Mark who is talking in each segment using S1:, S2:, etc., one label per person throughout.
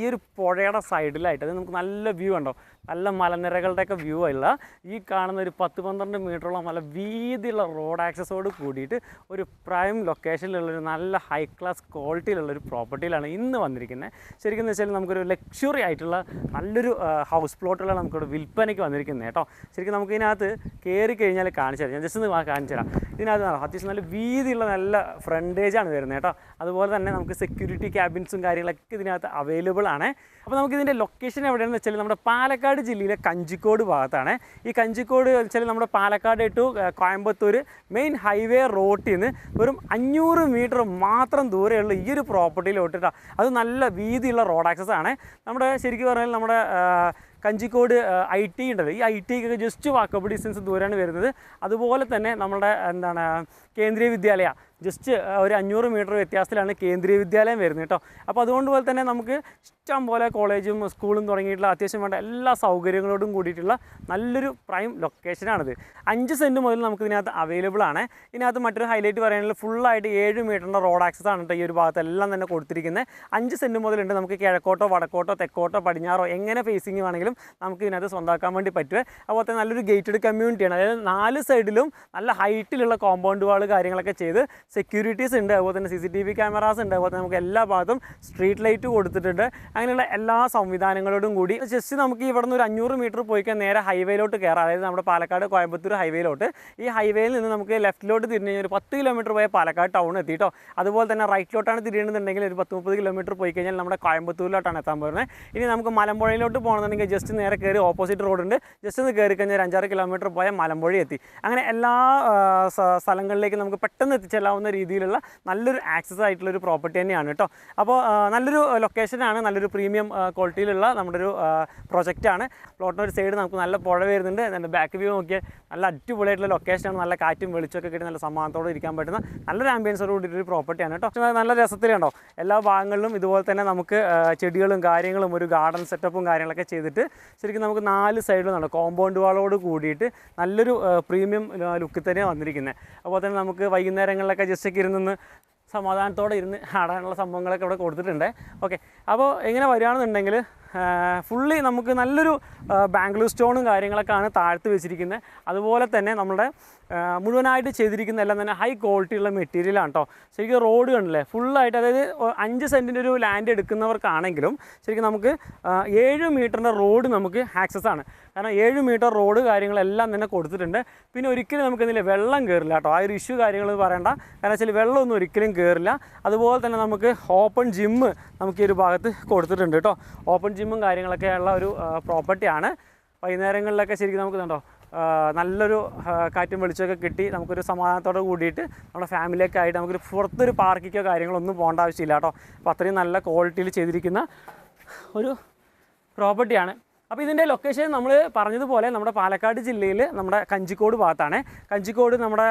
S1: ഈ ഒരു പുഴയുടെ സൈഡിലായിട്ട് അത് നമുക്ക് നല്ല വ്യൂ ഉണ്ടോ നല്ല മലനിരകളുടെയൊക്കെ വ്യൂ ഉള്ള ഈ കാണുന്ന ഒരു പത്ത് പന്ത്രണ്ട് മീറ്ററോളം നല്ല വീതിയുള്ള റോഡ് ആക്സസോട് കൂടിയിട്ട് ഒരു പ്രൈം ലൊക്കേഷനിലുള്ള ഒരു നല്ല ഹൈ ക്ലാസ് ക്വാളിറ്റിയിലുള്ള ഒരു പ്രോപ്പർട്ടിയിലാണ് ഇന്ന് വന്നിരിക്കുന്നത് ശരിക്കും എന്ന് വെച്ചാൽ നമുക്കൊരു ലക്ഷറി ആയിട്ടുള്ള നല്ലൊരു ഹൗസ് പ്ലോട്ടുകളാണ് നമുക്കിവിടെ വിൽപ്പനയ്ക്ക് വന്നിരിക്കുന്നത് കേട്ടോ. ശരിക്കും നമുക്ക് ഇതിനകത്ത് കയറി കഴിഞ്ഞാൽ കാണിച്ചു തരാം. ഞാൻ ജസ്റ്റ് ഒന്ന് കാണിച്ചു തരാം. ഇതിനകത്ത് അത്യാവശ്യം നല്ല വീതിയുള്ള നല്ല ഫ്രണ്ടേജാണ് വരുന്നത് കേട്ടോ. അതുപോലെ തന്നെ നമുക്ക് സെക്യൂരിറ്റി ക്യാബിൻസും കാര്യങ്ങളൊക്കെ ഇതിനകത്ത് അവൈലബിൾ ആണ് അപ്പോൾ നമുക്ക് ഇതിന്റെ ലൊക്കേഷൻ എവിടെയാണെന്ന് വെച്ചാൽ നമ്മുടെ പാലക്കാട് ജില്ലയിലെ കഞ്ചിക്കോട് ഭാഗത്താണ്. ഈ കഞ്ചിക്കോട് വെച്ചാൽ നമ്മുടെ Palakkad to Coimbatore main highway റോട്ടിൽ നിന്ന് വെറും അഞ്ഞൂറ് മീറ്റർ മാത്രം ദൂരെയുള്ള ഈ ഒരു പ്രോപ്പർട്ടിയിലോട്ടിട്ടാണ് അത് നല്ല വീതിയുള്ള റോഡ് ആക്സസ് ആണ്. നമ്മുടെ ശരിക്കും പറഞ്ഞാൽ നമ്മുടെ കഞ്ചിക്കോട് ഐ ടി ഉണ്ടല്ലോ. ഈ ഐ ടിക്കൊക്കെ ജസ്റ്റ് വാക്കബിൾ ഡിസ്റ്റൻസ് ദൂരമാണ് വരുന്നത്. അതുപോലെ തന്നെ നമ്മുടെ എന്താണ് കേന്ദ്രീയ വിദ്യാലയ. ജസ്റ്റ് ഒരു അഞ്ഞൂറ് മീറ്റർ വ്യത്യാസത്തിലാണ് കേന്ദ്രീയ വിദ്യാലയം വരുന്നത് കേട്ടോ. അപ്പോൾ അതുകൊണ്ട് പോലെ തന്നെ നമുക്ക് ഇഷ്ടം പോലെ കോളേജും സ്കൂളും തുടങ്ങിയിട്ടുള്ള അത്യാവശ്യം വേണ്ട എല്ലാ സൗകര്യങ്ങളോടും കൂടിയിട്ടുള്ള നല്ലൊരു പ്രൈം ലൊക്കേഷനാണിത് അഞ്ച് സെന്റ് മുതൽ നമുക്ക് ഇതിനകത്ത് അവൈലബിൾ ആണ്. ഇതിനകത്ത് മറ്റൊരു ഹൈലൈറ്റ് പറയുകയാണെങ്കിൽ ഫുള്ളായിട്ട് ഏഴ് മീറ്ററിന്റെ റോഡ് ആക്സസ് ആണ് കേട്ടോ ഈ ഒരു ഭാഗത്തെല്ലാം തന്നെ കൊടുത്തിരിക്കുന്നത്. അഞ്ച് സെന്റ് മുതലുണ്ട് നമുക്ക് കിഴക്കോട്ടോ വടക്കോട്ടോ തെക്കോട്ടോ പടിഞ്ഞാറോ എങ്ങനെ ഫേസിങ് വേണമെങ്കിലും നമുക്ക് ഇതിനകത്ത് സ്വന്തമാക്കാൻ വേണ്ടി പറ്റുക. അതുപോലെ തന്നെ നല്ലൊരു ഗേറ്റഡ് കമ്മ്യൂണിറ്റിയാണ് അതായത് നാല് സൈഡിലും നല്ല ഹൈറ്റിലുള്ള കോമ്പൗണ്ട് വാൾ കാര്യങ്ങളൊക്കെ ചെയ്ത് സെക്യൂരിറ്റീസ് ഉണ്ട്. അതുപോലെ തന്നെ C C T V cameras ഉണ്ട്. അതുപോലെ തന്നെ നമുക്ക് എല്ലാ ഭാഗത്തും സ്ട്രീറ്റ് ലൈറ്റ് കൊടുത്തിട്ടുണ്ട്. അങ്ങനെയുള്ള എല്ലാ സംവിധാനങ്ങളോടും കൂടി ജസ്റ്റ് നമുക്ക് ഇവിടെ നിന്ന് ഒരു അഞ്ഞൂറ് മീറ്റർ പോയി കഴിഞ്ഞാൽ നേരെ ഹൈവേയിലോട്ട് കയറാം. അതായത് നമ്മുടെ പാലക്കാട് കോയമ്പത്തൂർ ഹൈവേയിലോട്ട് ഈ ഹൈവേയിൽ നിന്ന് നമുക്ക് ലെഫ്റ്റിലോട്ട് തിരിഞ്ഞ് കഴിഞ്ഞാൽ ഒരു പത്ത് കിലോമീറ്റർ പോയ പാലക്കാട് ടൗൺ എത്തിയിട്ടോ അതുപോലെ തന്നെ റൈറ്റിലോട്ടാണ് തിരിയണമെന്നുണ്ടെങ്കിൽ ഒരു പത്ത് മുപ്പത് കിലോമീറ്റർ പോയി കഴിഞ്ഞാൽ നമ്മുടെ കോയമ്പത്തൂരിലോട്ടാണ് എത്താൻ പോകുന്നത്. ഇനി നമുക്ക് മലമ്പുഴയിലോട്ട് പോകണമെന്നുണ്ടെങ്കിൽ ജസ്റ്റ് നേരെ കയറി ഓപ്പോസിറ്റ് റോഡ് ഉണ്ട്. ജസ്റ്റ് ഒന്ന് കയറി കഴിഞ്ഞാൽ അഞ്ചാറ് കിലോമീറ്റർ പോയാൽ മലമ്പുഴ എത്തി. അങ്ങനെ എല്ലാ സ്ഥലങ്ങളിലേക്കും നമുക്ക് പെട്ടെന്ന് എത്തിച്ചെല്ലാവുന്ന രീതിയിലുള്ള നല്ലൊരു ആക്സസ് ആയിട്ടുള്ള ഒരു പ്രോപ്പർട്ടി തന്നെയാണ് കേട്ടോ. അപ്പോൾ നല്ലൊരു ലൊക്കേഷനാണ് നല്ലൊരു പ്രീമിയം ക്വാളിറ്റിയിലുള്ള നമ്മുടെ ഒരു പ്രൊജക്റ്റാണ് പ്ലോട്ടിന് ഒരു സൈഡ് നമുക്ക് നല്ല പുഴ വരുന്നുണ്ട്. എന്റെ ബാക്ക് വ്യൂ നോക്കിയാൽ നല്ല അടിപൊളിയായിട്ടുള്ള ലൊക്കേഷനാണ് നല്ല കാറ്റും വെളിച്ചമൊക്കെ കിട്ടി നല്ല സമ്മാനത്തോടെ ഇരിക്കാൻ പറ്റുന്ന നല്ലൊരു ആംബിയൻസോട് കൂടിയൊരു പ്രോപ്പർട്ടിയാണ് കേട്ടോ. നല്ല രസത്തിലുണ്ടോ എല്ലാ ഭാഗങ്ങളിലും ഇതുപോലെ തന്നെ നമുക്ക് ചെടികളും കാര്യങ്ങളും ഒരു ഗാർഡൻ സെറ്റപ്പും കാര്യങ്ങളൊക്കെ ചെയ്തിട്ട് ശരിക്കും നമുക്ക് നാല് സൈഡിലും നടക്കും. കോമ്പൗണ്ട് വാളോട് കൂടിയിട്ട് നല്ലൊരു പ്രീമിയം ലുക്കിൽ തന്നെയാണ് വന്നിരിക്കുന്നത് അതുപോലെ തന്നെ നമുക്ക് വൈകുന്നേരങ്ങളിലൊക്കെ ജസ്റ്റ് ഒക്കെ ഇരുന്ന് സമാധാനത്തോടെ ഇരുന്ന് ആടാനുള്ള സംഭവങ്ങളൊക്കെ ഇവിടെ കൊടുത്തിട്ടുണ്ട്. ഓക്കെ അപ്പോൾ എങ്ങനെ വരികയാണെന്നുണ്ടെങ്കിൽ ഫുള്ളി നമുക്ക് നല്ലൊരു ബാംഗ്ലൂർ സ്റ്റോണും കാര്യങ്ങളൊക്കെയാണ് താഴ്ത്ത് വെച്ചിരിക്കുന്നത് അതുപോലെ തന്നെ നമ്മുടെ മുഴുവനായിട്ട് ചെയ്തിരിക്കുന്ന എല്ലാം തന്നെ ഹൈ ക്വാളിറ്റിയുള്ള മെറ്റീരിയലാണ് കേട്ടോ ശരിക്കും റോഡ് കണ്ടില്ലേ? ഫുള്ളായിട്ട് അതായത് അഞ്ച് സെന്റിന്റെ ഒരു ലാൻഡ് എടുക്കുന്നവർക്കാണെങ്കിലും ശരിക്കും നമുക്ക് ഏഴ് മീറ്ററിന്റെ റോഡ് നമുക്ക് ആക്സസ് ആണ്. കാരണം ഏഴ് മീറ്റർ റോഡ് കാര്യങ്ങളെല്ലാം തന്നെ കൊടുത്തിട്ടുണ്ട്. പിന്നെ ഒരിക്കലും നമുക്ക് ഇതിൽ വെള്ളം കയറില്ല കേട്ടോ. ആ ഒരു ഇഷ്യൂ കാര്യങ്ങൾ പറയണ്ട. കാരണം വെച്ചാൽ വെള്ളമൊന്നും ഒരിക്കലും കയറില്ല അതുപോലെ തന്നെ നമുക്ക് ഓപ്പൺ ജിമ്മ് നമുക്ക് ഈ ഒരു ഭാഗത്ത് കൊടുത്തിട്ടുണ്ട് കേട്ടോ. ഓപ്പൺ ജിമ്മും കാര്യങ്ങളൊക്കെ ഉള്ള ഒരു പ്രോപ്പർട്ടിയാണ് വൈകുന്നേരങ്ങളിലൊക്കെ ശരിക്കും നമുക്ക് കണ്ടോ നല്ലൊരു കാറ്റും വെളിച്ചമൊക്കെ കിട്ടി നമുക്കൊരു സമാധാനത്തോടെ കൂടിയിട്ട് നമ്മുടെ ഫാമിലിയൊക്കെ ആയിട്ട് നമുക്കൊരു പുറത്തൊരു പാർക്കിക്കോ കാര്യങ്ങളൊന്നും പോകേണ്ട ആവശ്യമില്ല കേട്ടോ. അപ്പോൾ അത്രയും നല്ല ക്വാളിറ്റിയിൽ ചെയ്തിരിക്കുന്ന ഒരു പ്രോപ്പർട്ടിയാണ് അപ്പോൾ ഇതിന്റെ ലൊക്കേഷൻ നമ്മൾ പറഞ്ഞതുപോലെ നമ്മുടെ പാലക്കാട് ജില്ലയിൽ നമ്മുടെ കഞ്ചിക്കോട് ഭാഗത്താണ്. കഞ്ചിക്കോട് നമ്മുടെ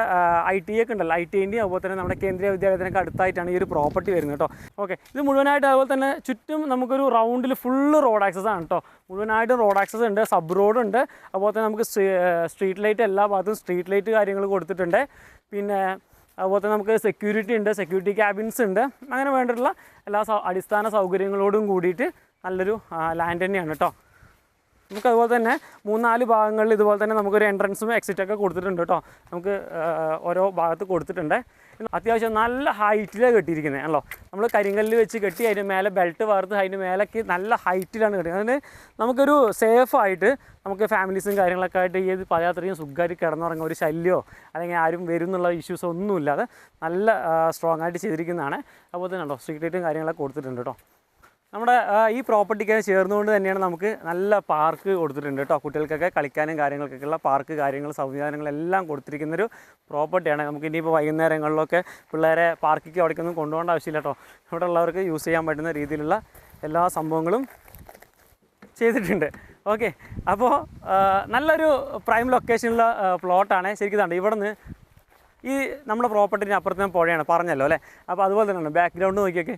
S1: ഐ ടി ഒക്കെ ഉണ്ടല്ലോ. ഐ ടി ഐന്റെയും അതുപോലെ തന്നെ നമ്മുടെ കേന്ദ്രീയ വിദ്യാലയത്തിനൊക്കെ അടുത്തായിട്ടാണ് ഈ ഒരു പ്രോപ്പർട്ടി വരുന്നത് കേട്ടോ. ഓക്കെ ഇത് മുഴുവനായിട്ട് അതുപോലെ തന്നെ ചുറ്റും നമുക്കൊരു റൗണ്ടിൽ ഫുള്ള് റോഡ് ആക്സസ് ആണ് കേട്ടോ. മുഴുവനായിട്ടും റോഡ് ആക്സസ് ഉണ്ട് സബ് റോഡ് ഉണ്ട്. അതുപോലെ തന്നെ നമുക്ക് സ്ട്രീറ്റ് ലൈറ്റ് എല്ലാ ഭാഗത്തും സ്ട്രീറ്റ് ലൈറ്റ് കാര്യങ്ങൾ കൊടുത്തിട്ടുണ്ട്. പിന്നെ അതുപോലെ തന്നെ നമുക്ക് സെക്യൂരിറ്റി ഉണ്ട് സെക്യൂരിറ്റി ക്യാബിൻസ് ഉണ്ട്. അങ്ങനെ വേണ്ടിയിട്ടുള്ള എല്ലാ അടിസ്ഥാന സൗകര്യങ്ങളോടും കൂടിയിട്ട് നല്ലൊരു ലാൻഡ് തന്നെയാണ് കേട്ടോ. നമുക്ക് അതുപോലെ തന്നെ മൂന്നാൽ ഭാഗങ്ങളിൽ ഇതുപോലെ തന്നെ നമുക്കൊരു എൻട്രൻസും എക്സിറ്റൊക്കെ കൊടുത്തിട്ടുണ്ട് കേട്ടോ നമുക്ക് ഓരോ ഭാഗത്ത് കൊടുത്തിട്ടുണ്ട്. അത്യാവശ്യം നല്ല ഹൈറ്റിലാണ് കെട്ടിയിരിക്കുന്നത് ആണല്ലോ? നമ്മൾ കരിങ്കല്ലിൽ വെച്ച് കെട്ടി അതിന് മേലെ ബെൽറ്റ് വാർത്ത് അതിന് മേലേക്ക് നല്ല ഹൈറ്റിലാണ് കെട്ടിയത് അതിന് നമുക്കൊരു സേഫായിട്ട് നമുക്ക് ഫാമിലീസും കാര്യങ്ങളൊക്കെ ആയിട്ട് ഈ പദയാത്രയും സുഖമായിട്ട് കിടന്നുറങ്ങുക ഒരു ശല്യമോ അല്ലെങ്കിൽ ആരും വരും എന്നുള്ള ഇഷ്യൂസ് ഒന്നുമില്ലാതെ നല്ല സ്ട്രോങ് ആയിട്ട് ചെയ്തിരിക്കുന്നതാണ്. അതുപോലെ തന്നെ ഉണ്ടോ? സ്ട്രീറ്റ് ലൈറ്റും കാര്യങ്ങളൊക്കെ കൊടുത്തിട്ടുണ്ട് കേട്ടോ നമ്മുടെ ഈ പ്രോപ്പർട്ടിക്ക് ചേർന്നുകൊണ്ട് തന്നെയാണ് നമുക്ക് നല്ല പാർക്ക് കൊടുത്തിട്ടുണ്ട് കേട്ടോ കുട്ടികൾക്കൊക്കെ കളിക്കാനും കാര്യങ്ങൾക്കൊക്കെ ഉള്ള പാർക്ക് കാര്യങ്ങൾ സംവിധാനങ്ങളെല്ലാം കൊടുത്തിരിക്കുന്നൊരു പ്രോപ്പർട്ടിയാണ്. നമുക്ക് ഇനിയിപ്പോൾ വൈകുന്നേരങ്ങളിലൊക്കെ പിള്ളേരെ പാർക്കിക്ക് അവിടേക്കൊന്നും കൊണ്ടുപോകേണ്ട ആവശ്യമില്ല കേട്ടോ ഇവിടെ ഉള്ളവർക്ക് യൂസ് ചെയ്യാൻ പറ്റുന്ന രീതിയിലുള്ള എല്ലാ സംഭവങ്ങളും ചെയ്തിട്ടുണ്ട്. ഓക്കെ. അപ്പോൾ നല്ലൊരു പ്രൈം ലൊക്കേഷനുള്ള പ്ലോട്ടാണ്. ശരിക്കും ഇതാണ് ഇവിടെ നിന്ന് ഈ നമ്മുടെ പ്രോപ്പർട്ടിന് അപ്പുറത്ത് പുഴയാണ് പറഞ്ഞല്ലോ അല്ലേ? അപ്പോൾ അതുപോലെ തന്നെയാണ് ബാക്ക്ഗ്രൗണ്ട് നോക്കിയൊക്കെ.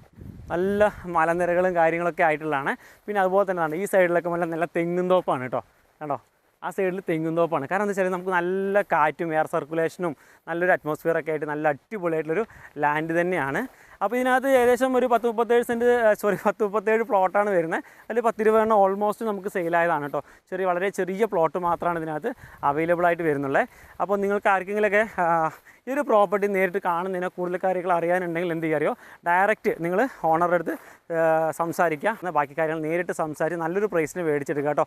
S1: നല്ല മലനിരകളും കാര്യങ്ങളൊക്കെ ആയിട്ടുള്ളതാണ്. പിന്നെ അതുപോലെ തന്നെ ഈ സൈഡിലൊക്കെ നല്ല നല്ല തെങ്ങും തോപ്പാണ് കേട്ടോ. കണ്ടോ? ആ സൈഡിൽ തെങ്ങും തോപ്പാണ്. കാരണം എന്താ വെച്ചാൽ നമുക്ക് നല്ല കാറ്റും എയർ സർക്കുലേഷനും നല്ലൊരു അറ്റ്മോസ്ഫിയർ ഒക്കെ ആയിട്ട് നല്ല അടിപൊളിയായിട്ടുള്ളൊരു ലാൻഡ് തന്നെയാണ്. അപ്പോൾ ഇതിനകത്ത് ഏകദേശം ഒരു പത്ത് മുപ്പത്തേഴ് സെന്റ് സോറി പത്ത് മുപ്പത്തേഴ് പ്ലോട്ടാണ് വരുന്നത്. അതിൽ പത്തിരുപതെണ്ണം ഓൾമോസ്റ്റ് നമുക്ക് സെയിലായതാണ് കേട്ടോ. ചെറിയ വളരെ ചെറിയ പ്ലോട്ട് മാത്രമാണ് ഇതിനകത്ത് അവൈലബിൾ ആയിട്ട് വരുന്നുള്ളത് അപ്പോൾ നിങ്ങൾക്ക് ആർക്കെങ്കിലുമൊക്കെ ഈ ഒരു പ്രോപ്പർട്ടി നേരിട്ട് കാണുന്നതിനെ കൂടുതൽ കാര്യങ്ങൾ അറിയാനുണ്ടെങ്കിൽ എന്ത് ചെയ്യാറിയോ ഡയറക്റ്റ് നിങ്ങൾ ഓണറുടെ അടുത്ത് സംസാരിക്കുക. എന്നാൽ ബാക്കി കാര്യങ്ങൾ നേരിട്ട് സംസാരിച്ച് നല്ലൊരു പ്രൈസിന് മേടിച്ചെടുക്കുക കേട്ടോ.